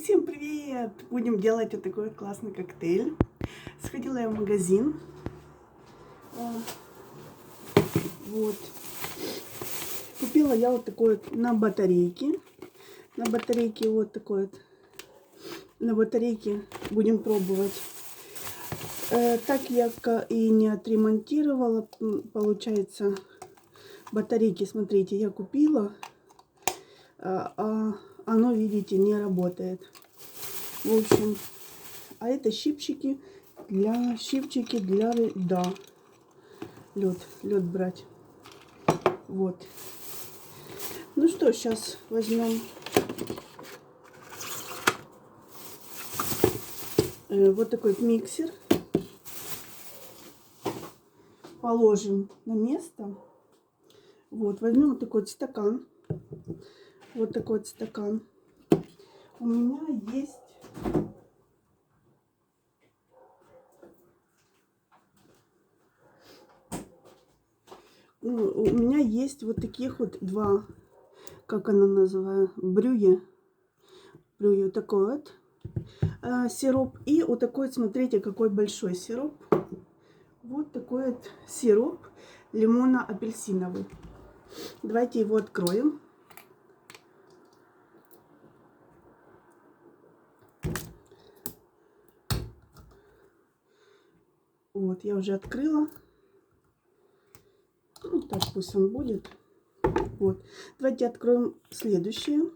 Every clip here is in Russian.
Всем привет! Будем делать вот такой классный коктейль. Сходила я в магазин. А, Вот. Купила я вот такой вот на батарейке. На батарейке вот такой вот. На батарейке будем пробовать. Э, Так я и не отремонтировала. Получается, батарейки, смотрите, я купила. а а оно, видите, не работает. В общем, а это щипчики для щипчики для льда. Лед, лед брать. Вот. Ну что, сейчас возьмем э, вот такой миксер. Положим на место. Вот, возьмем вот такой вот стакан. Вот такой вот стакан. У меня есть у меня есть вот таких вот два, как она называет, брюе. Брюе вот такой вот а, сироп. И вот такой, смотрите, какой большой сироп. Вот такой вот сироп лимонно-апельсиновый. Давайте его откроем. Вот, я уже открыла. Ну, так пусть он будет. Вот. Давайте откроем следующее.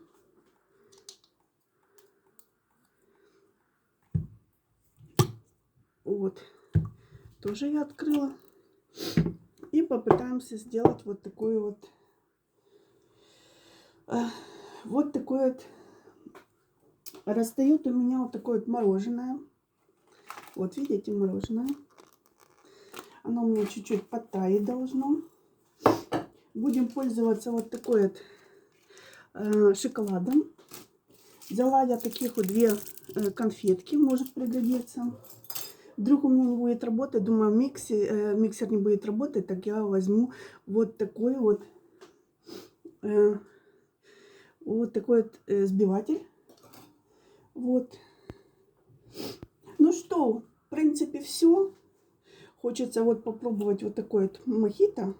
Вот. Тоже я открыла. И попытаемся сделать вот такой вот а, вот такой вот растает у меня вот такое вот мороженое. Вот видите, мороженое. Оно у меня чуть-чуть подтаять должно. Будем пользоваться вот такой вот э, шоколадом. Взяла я таких вот две э, конфетки, может пригодиться. Вдруг у меня не будет работать, думаю, миксе, э, миксер не будет работать, так я возьму вот такой вот, э, вот такой вот э, сбиватель. Вот. Ну что, в принципе, все. Хочется вот попробовать вот такой вот мохито.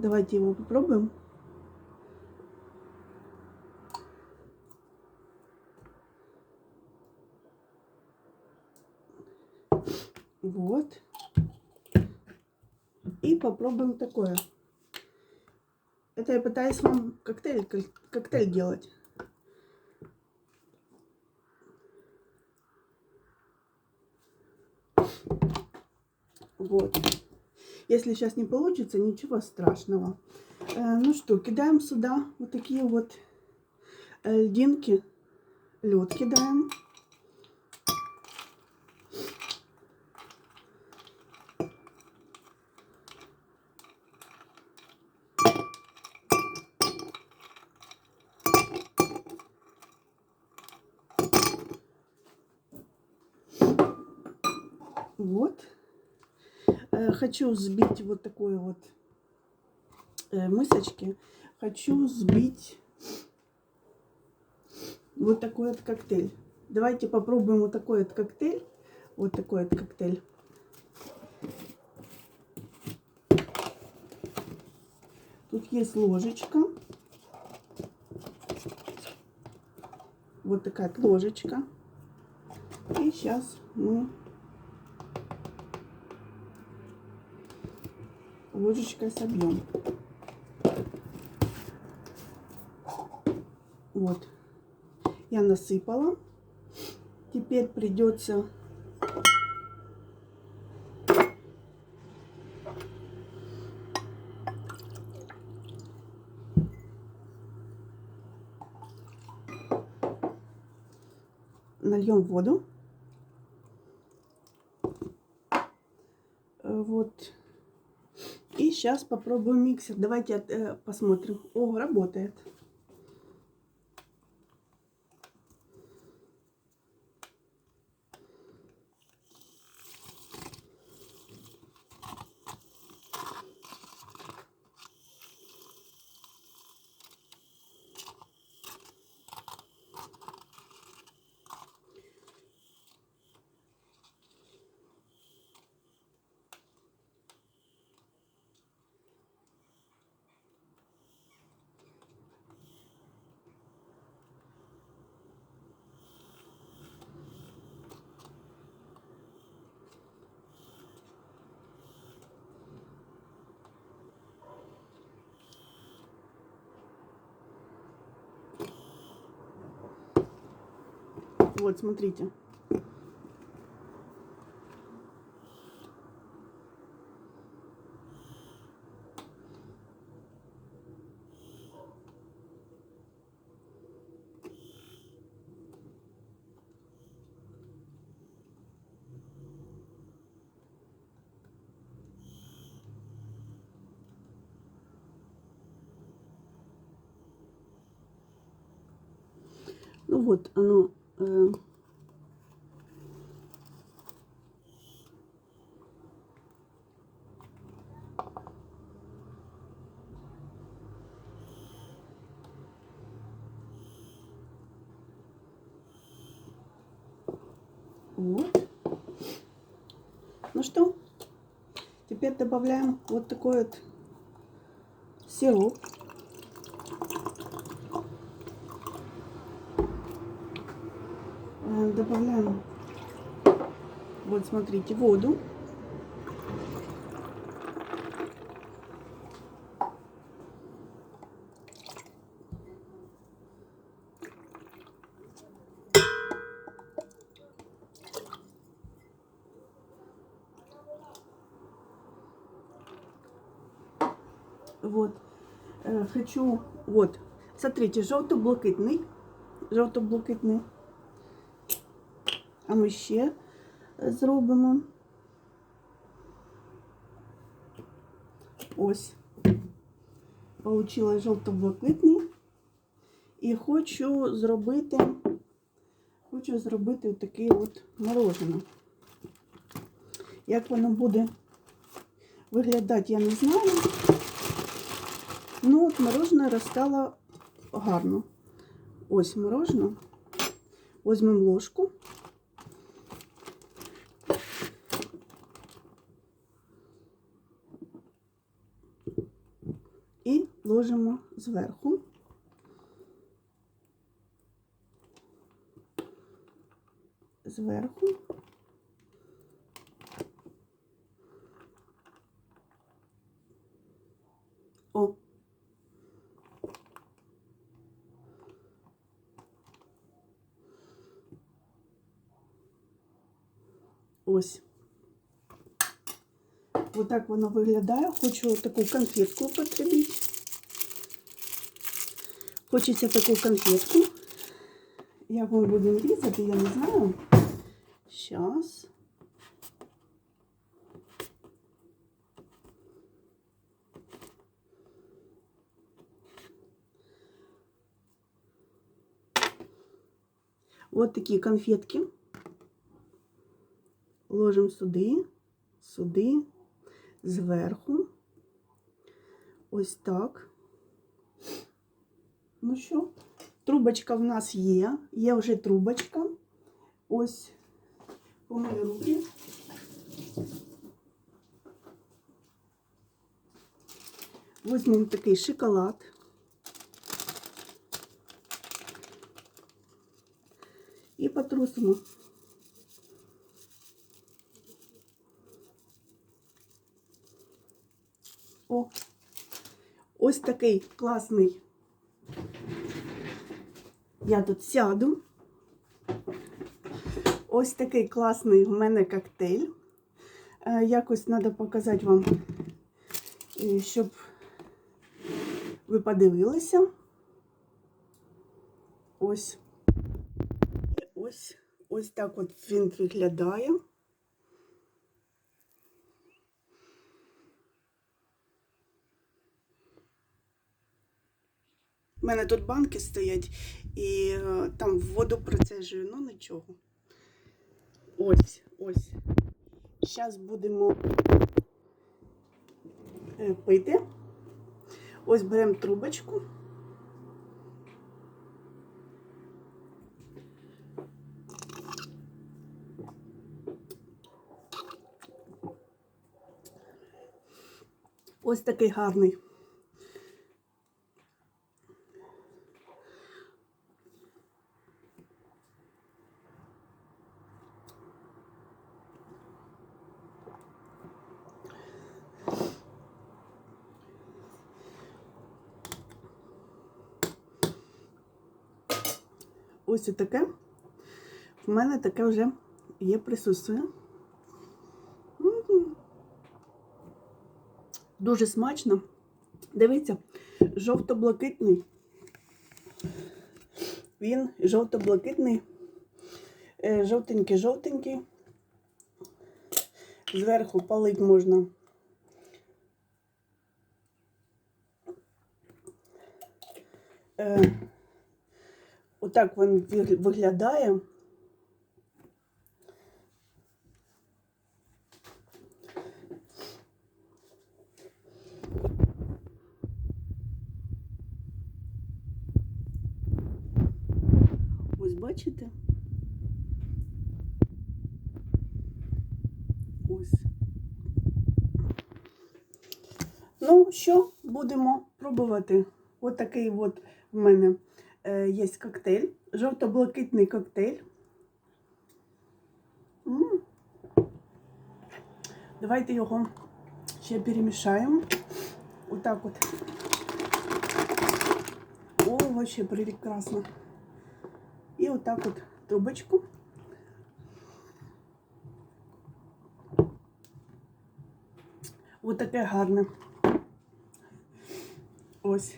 Давайте его попробуем. Вот. И попробуем такое. Это я пытаюсь вам коктейль, коктейль делать. Вот. Если сейчас не получится, ничего страшного. Э, ну что, кидаем сюда вот такие вот э, льдинки. Лед кидаем. Вот. Э, Хочу взбить вот такой вот э, мысочки. Хочу взбить вот такой вот коктейль. Давайте попробуем вот такой вот коктейль. Вот такой вот коктейль. Тут есть ложечка. Вот такая ложечка. И сейчас мы ложечкой собьем. Вот. Я насыпала. Теперь придется нальем воду. Э, Вот. Сейчас попробуем миксер. Давайте э, посмотрим. О, работает. Вот, смотрите. Ну вот, оно... э, Вот. Ну что, теперь добавляем вот такой вот сироп. Э, Добавляем, вот смотрите, воду. Вот. Е, Хочу, вот, смотрите, жовто-блакитний. Жовто-блакитний. А ми ще зробимо. Ось. Получилось жовто-блакитний. І хочу зробити, хочу зробити такий от мороженое. Як воно буде виглядати, я не знаю. Ну, от мороженое розстало гарно. Ось мороженое. Возьмемо ложку. І ложимо зверху. Зверху. О, Ось. Ось так воно виглядає. Хочу таку конфетку потрібити. Хочеться таку конфетку. Як ми будемо різати, я не знаю. Зараз. Вот такі конфетки. Ложимо сюди, сюди, зверху. Ось так. Ну що, трубочка в нас є. Є вже трубочка. Ось помию руки. Візьмемо такий шоколад. І потрусимо. О, ось такий класний. Я тут сяду. Ось такий класний в мене коктейль. Е, Якось треба показати вам, е, щоб ви подивилися. Ось. Ось, ось так от він виглядає. У мене тут банки стоять і е, там воду процежую, ну нічого. Ось, ось. Зараз будемо е, пити. Ось беремо трубочку. Ось такий гарний. Ось таке. в мене таке вже є присутствие. Дуже смачно. Дивіться, жовто-блакитний. Він жовто-блакитний, жовтенький-жовтенький. Зверху палить можна. Е, отак він виглядає. Ось бачите? Ось. Ну, що, будемо пробувати. От от в мене є коктейль. Жовто-блакитний коктейль. М. Давайте його ще перемішаємо. Отак от. О, вообще прекрасно. І отак от трубочку. Отаке гарне. Ось.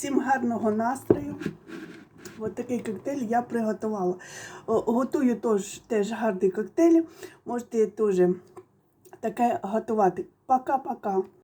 Всім гарного настрою. Ось такий коктейль я приготувала. Готую теж, теж гарний коктейль. Можете теж таке готувати. Пока-пока.